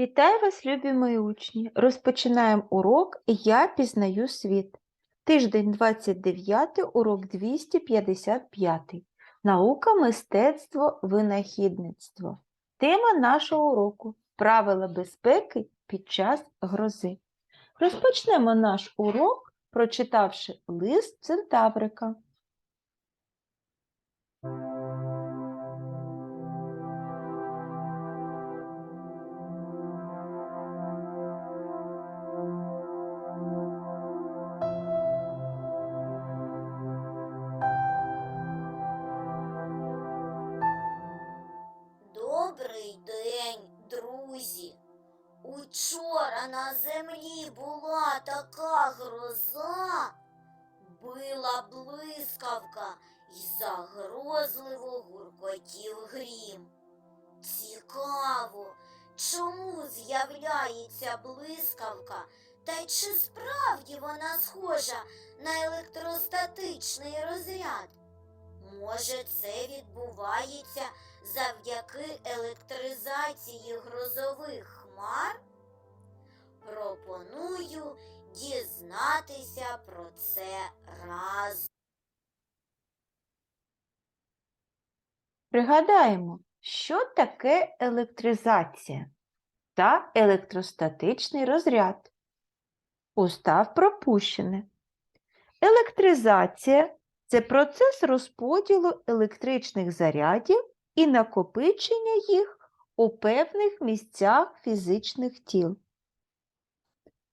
Вітаю вас, любі мої учні! Розпочинаємо урок Я пізнаю світ. Тиждень 29, урок 255. Наука, мистецтво, винахідництво. Тема нашого уроку Правила безпеки під час грози. Розпочнемо наш урок, прочитавши лист Центаврика. Учора на землі була така гроза, била блискавка і загрозливо гуркотів грім. Цікаво, чому з'являється блискавка, та чи справді вона схожа на електростатичний розряд? Може, це відбувається завдяки електризації грозових хмар? Пропоную дізнатися про це разом. Пригадаємо, що таке електризація та електростатичний розряд. Устав пропущене. Електризація це процес розподілу електричних зарядів і накопичення їх у певних місцях фізичних тіл.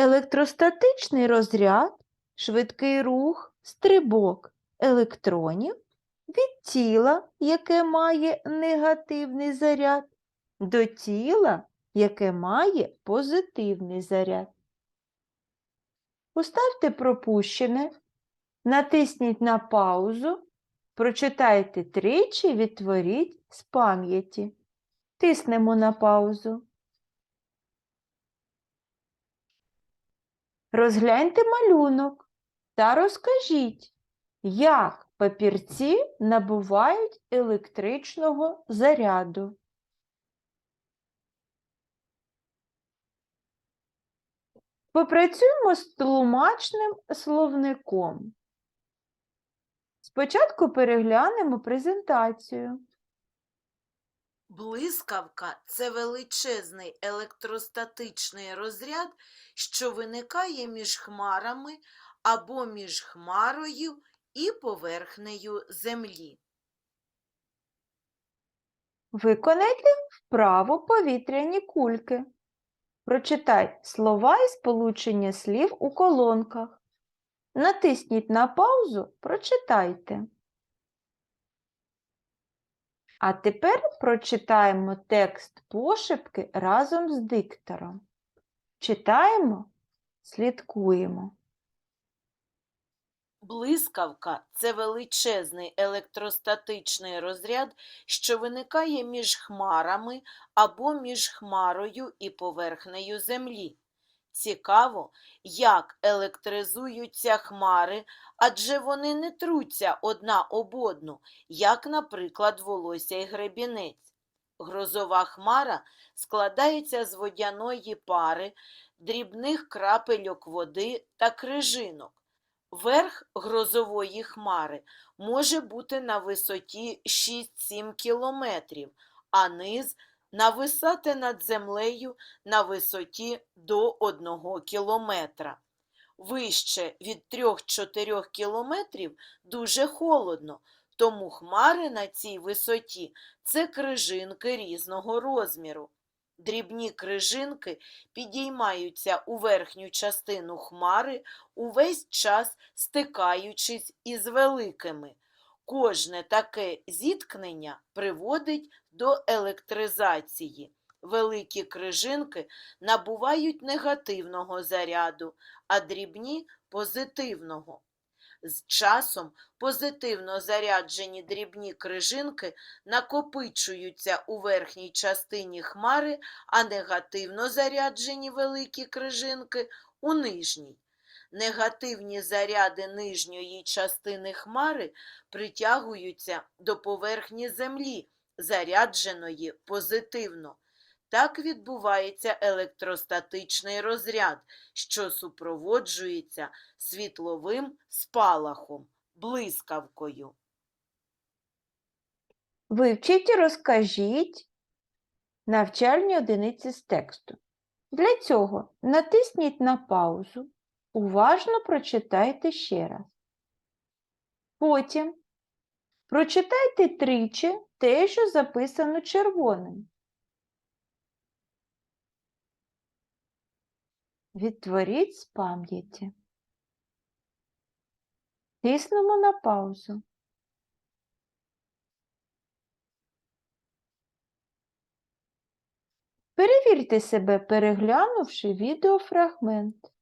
Електростатичний розряд швидкий рух, стрибок електронів від тіла, яке має негативний заряд, до тіла, яке має позитивний заряд. Поставте пропущене, натисніть на паузу, прочитайте тричі, відтворіть з пам'яті. Тиснемо на паузу. Розгляньте малюнок та розкажіть, як папірці набувають електричного заряду. Попрацюємо з тлумачним словником. Спочатку переглянемо презентацію. Блискавка це величезний електростатичний розряд, що виникає між хмарами або між хмарою і поверхнею землі. Виконайте вправо повітряні кульки. Прочитай слова і сполучення слів у колонках. Натисніть на паузу, прочитайте. А тепер прочитаємо текст пошепки разом з диктором. Читаємо, слідкуємо. Блискавка це величезний електростатичний розряд, що виникає між хмарами або між хмарою і поверхнею землі. Цікаво, як електризуються хмари, адже вони не труться одна об одну, як, наприклад, волосся і гребінець. Грозова хмара складається з водяної пари, дрібних крапельок води та крижинок. Верх грозової хмари може бути на висоті 6-7 кілометрів, а низ нависати над землею на висоті до 1 кілометра. Вище від 3-4 кілометрів дуже холодно, тому хмари на цій висоті це крижинки різного розміру. Дрібні крижинки підіймаються у верхню частину хмари, увесь час стикаючись із великими. Кожне таке зіткнення приводить до електризації. Великі крижинки набувають негативного заряду, а дрібні позитивного. З часом позитивно заряджені дрібні крижинки накопичуються у верхній частині хмари, а негативно заряджені великі крижинки у нижній. Негативні заряди нижньої частини хмари притягуються до поверхні землі, зарядженої позитивно. Так відбувається електростатичний розряд, що супроводжується світловим спалахом, блискавкою. Вивчіть і розкажіть навчальні одиниці з тексту. Для цього натисніть на паузу, уважно прочитайте ще раз. Потім прочитайте тричі те, що записано червоним. Відтворіть з пам'яті. Тиснемо на паузу. Перевірте себе, переглянувши відеофрагмент.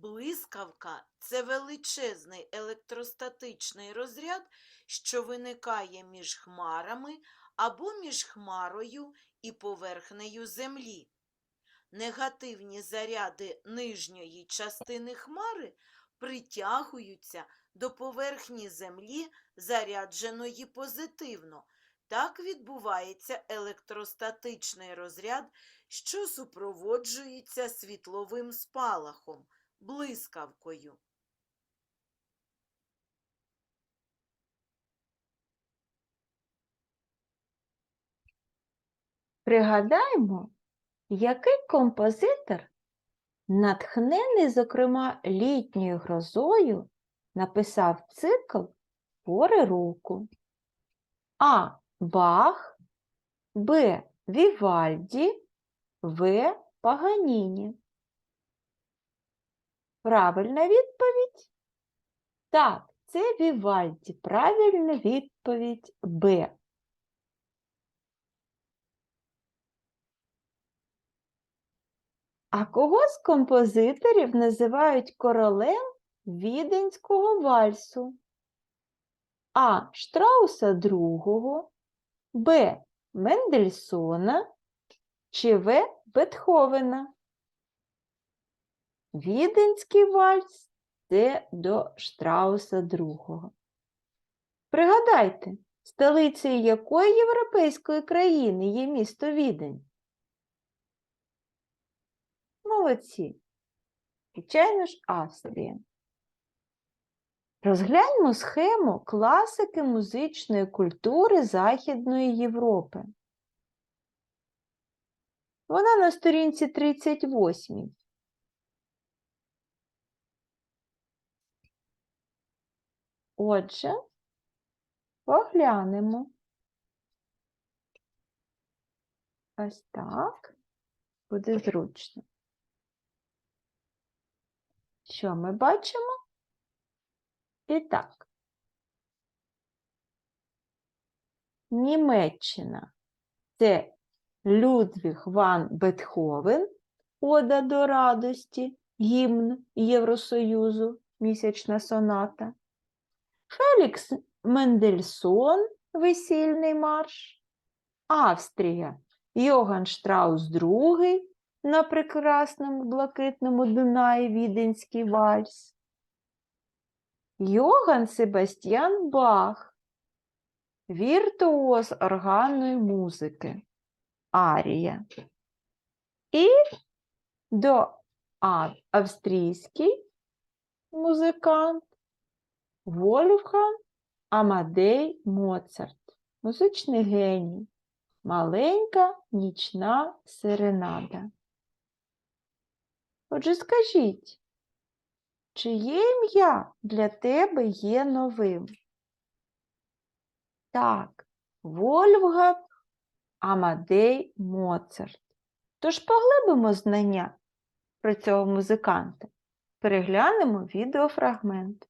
Блискавка це величезний електростатичний розряд, що виникає між хмарами або між хмарою і поверхнею Землі. Негативні заряди нижньої частини хмари притягуються до поверхні Землі, зарядженої позитивно. Так відбувається електростатичний розряд, що супроводжується світловим спалахом, блискавкою. Пригадаймо, який композитор, натхнений, зокрема, літньою грозою, написав цикл Пори року. А. Бах, Б. Вівальді, В. Паганіні. Правильна відповідь? Так, це Вівальді. Правильна відповідь Б. А кого з композиторів називають королем віденського вальсу? А. Штрауса II, Б. Мендельсона чи В. Бетховена? Віденський вальс це до Штрауса II. Пригадайте, столицею якої європейської країни є місто Відень? Молодці. Звичайно ж, Австрія. Розгляньмо схему класики музичної культури Західної Європи. Вона на сторінці 38. Отже, поглянемо. Ось так. Буде зручно. Що ми бачимо? І так. Німеччина це Людвіг ван Бетховен, Ода до радості, гімн Євросоюзу, місячна соната. Фелікс Мендельсон, весільний марш. Австрія Йоган Штраус II на прекрасному блакитному Дунаї Віденський вальс. Йоган Себастьян Бах, віртуоз органної музики, арія. І до австрійський музикант Вольфган Амадей Моцарт, музичний геній, маленька нічна серенада. Отже, скажіть, Чиє ім'я для тебе є новим? Так, Вольфган Амадей Моцарт. Тож поглибимо знання про цього музиканта. Переглянемо відеофрагмент.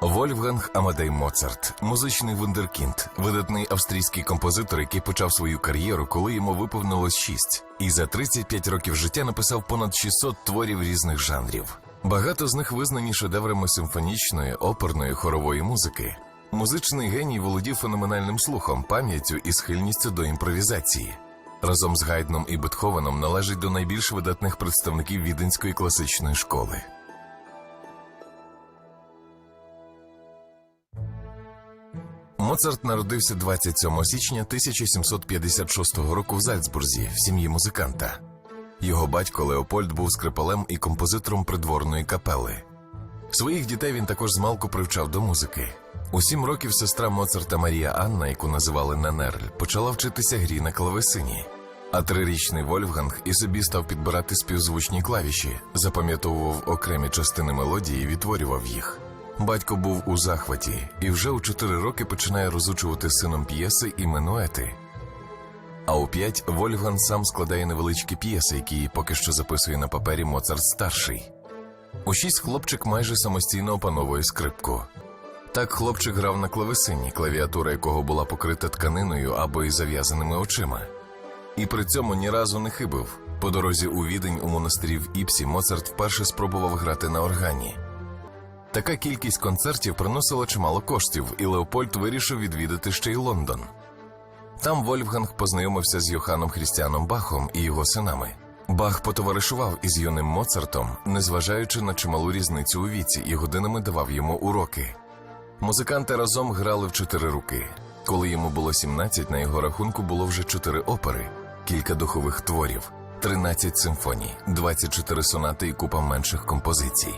Вольфганг Амадей Моцарт, музичний вундеркінд, видатний австрійський композитор, який почав свою кар'єру, коли йому виповнилось 6, і за 35 років життя написав понад 600 творів різних жанрів. Багато з них визнані шедеврами симфонічної, оперної, хорової музики. Музичний геній володів феноменальним слухом, пам'яттю і схильністю до імпровізації. Разом з Гайдном і Бетховеном належить до найбільш видатних представників віденської класичної школи. Моцарт народився 27 січня 1756 року в Зальцбурзі в сім'ї музиканта. Його батько Леопольд був скрипалем і композитором придворної капели. Своїх дітей він також змалку привчав до музики. У сім років сестра Моцарта Марія Анна, яку називали Нанерль, почала вчитися грі на клавесині. А трирічний Вольфганг і собі став підбирати співзвучні клавіші, запам'ятовував окремі частини мелодії і відтворював їх. Батько був у захваті і вже у чотири роки починає розучувати сином п'єси і минуети. А у п'ять Вольфган сам складає невеличкі п'єси, які поки що записує на папері Моцарт старший. У шість хлопчик майже самостійно опановує скрипку. Так хлопчик грав на клавесині, клавіатура якого була покрита тканиною або із зав'язаними очима. І при цьому ні разу не хибив. По дорозі у відень у монастирі в Іпсі Моцарт вперше спробував грати на органі. Така кількість концертів приносила чимало коштів, і Леопольд вирішив відвідати ще й Лондон. Там Вольфганг познайомився з Йоханом Хрістіаном Бахом і його синами. Бах потоваришував із юним Моцартом, незважаючи на чималу різницю у віці, і годинами давав йому уроки. Музиканти разом грали в чотири руки. Коли йому було 17, на його рахунку було вже чотири опери, кілька духових творів, 13 симфоній, 24 сонати і купа менших композицій.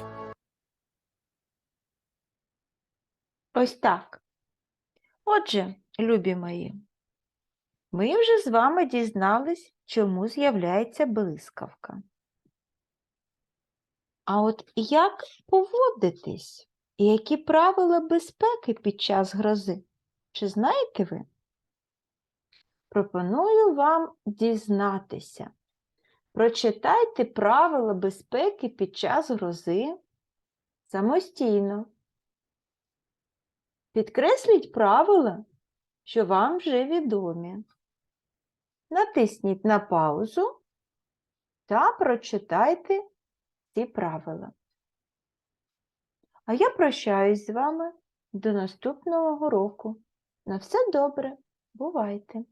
Ось так. Отже, любі мої, ми вже з вами дізнались, чому з'являється блискавка. А от як поводитись і які правила безпеки під час грози? Чи знаєте ви? Пропоную вам дізнатися. Прочитайте правила безпеки під час грози самостійно. Підкресліть правила, що вам вже відомі. Натисніть на паузу та прочитайте ці правила. А я прощаюсь з вами до наступного року. На все добре. Бувайте!